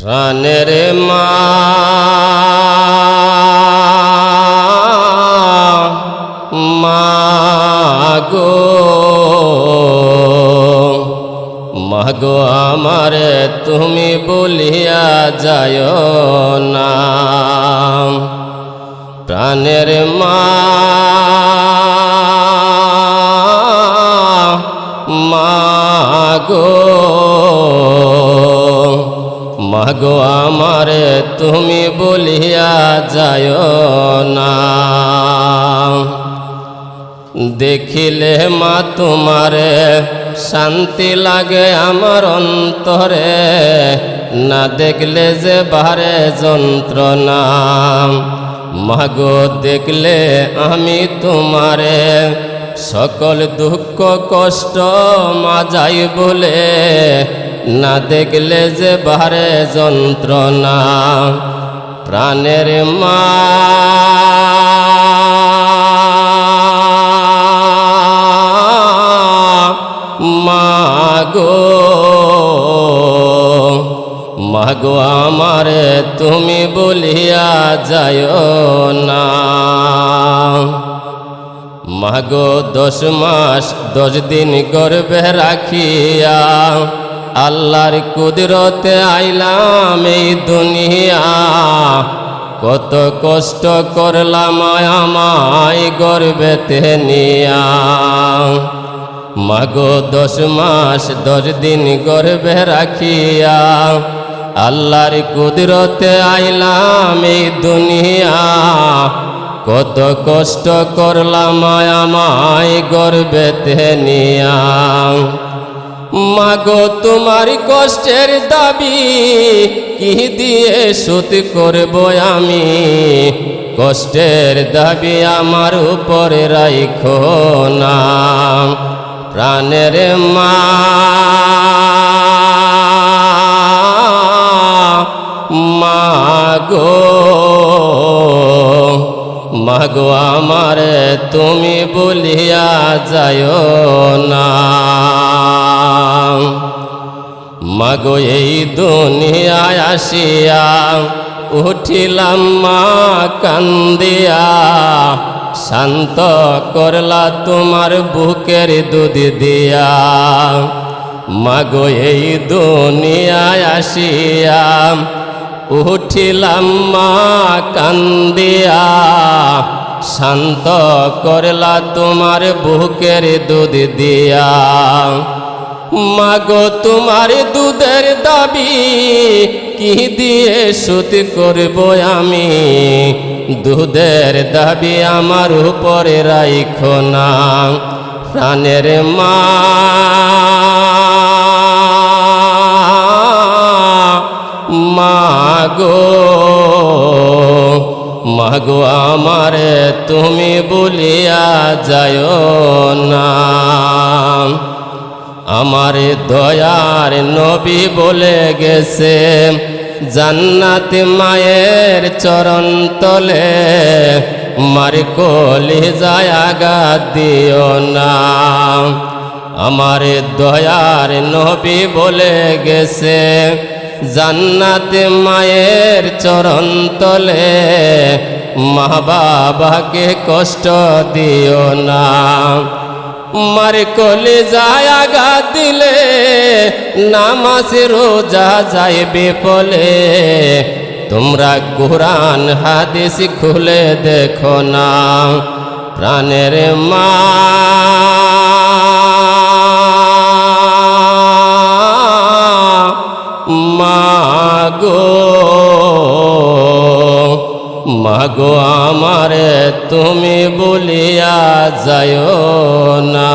প্রাণের মা মাগো মাগো আমারে তুমি বলিয়া যায় না। প্রাণের মা মাগো মাগো আমারে তুমি বলিয়া যায় না। দেখিলে মা, তোমারে শান্তি লাগে আমার অন্তরে। না দেখলে যে বারে যন্ত্রণা। মাগো, দেখলে আমি তোমারে সকল দুঃখ কষ্ট মাজাই বলে। না দেখলে যে বারে যন্ত্রণা, প্রাণের মা। মাগো মাগো আমারে তুমি বলিয়া যায় না। মাগো দশ মাস দশ দিন গর্বে রাখিয়া আল্লাহর কুদরতে আইলাম এই দুনিয়া। কত কষ্ট করলাম আমায় গর্বেতে নিয়া। মাগো দশ মাস, দশ দিন গর্বে রাখিয়া। আল্লাহর কুদরতে আইলাম এই দুনিয়া। কত কষ্ট করলাম আমায় গর্বেতে নিয়া। মাগো, তোমার কষ্টের দাবি কি দিয়ে সুত করব আমি? কষ্টের দাবি আমার উপরে রাইখো না। প্রাণের মা, মাগো মাগো আমারে তুমি বলিয়া যায় না। মাগো এই দুনিয়ায় আসিয়া উঠিলাম মা কান্দিয়া। শান্ত করলা তোমার বুকের দুধ দিয়া। মাগো এই দুনিয়ায় আসিয়া উঠিলাম মা কান্দিয়া। শান্ত করলা তোমার বুকের দুধ দিয়া। মাগো, তোমার দুধের দাবি কি দিয়ে সুত করব আমি? দুধের দাবি আমার উপরে রাইখো না, প্রাণের মা। মাগো মাগো আমারে তুমি বলিয়া যায় না। আমার দয়ার নবী বলে গেছে, জান্নাত মায়ের চরণ তলে মার কলি আঘাত দিও না। আমার দয়ার নবী বলে গেছে, জান্নাত মায়ের চরণ তলে মা বাবাকে কষ্ট দিও না। মার কলে যায় আগা দিলে, নামাজ রোজা যায় বেপলে তোমরা কোরআন, হাদিস খুলে দেখো না, প্রাণের মা মাগো আমারে তুমি বলিয়া যায় না।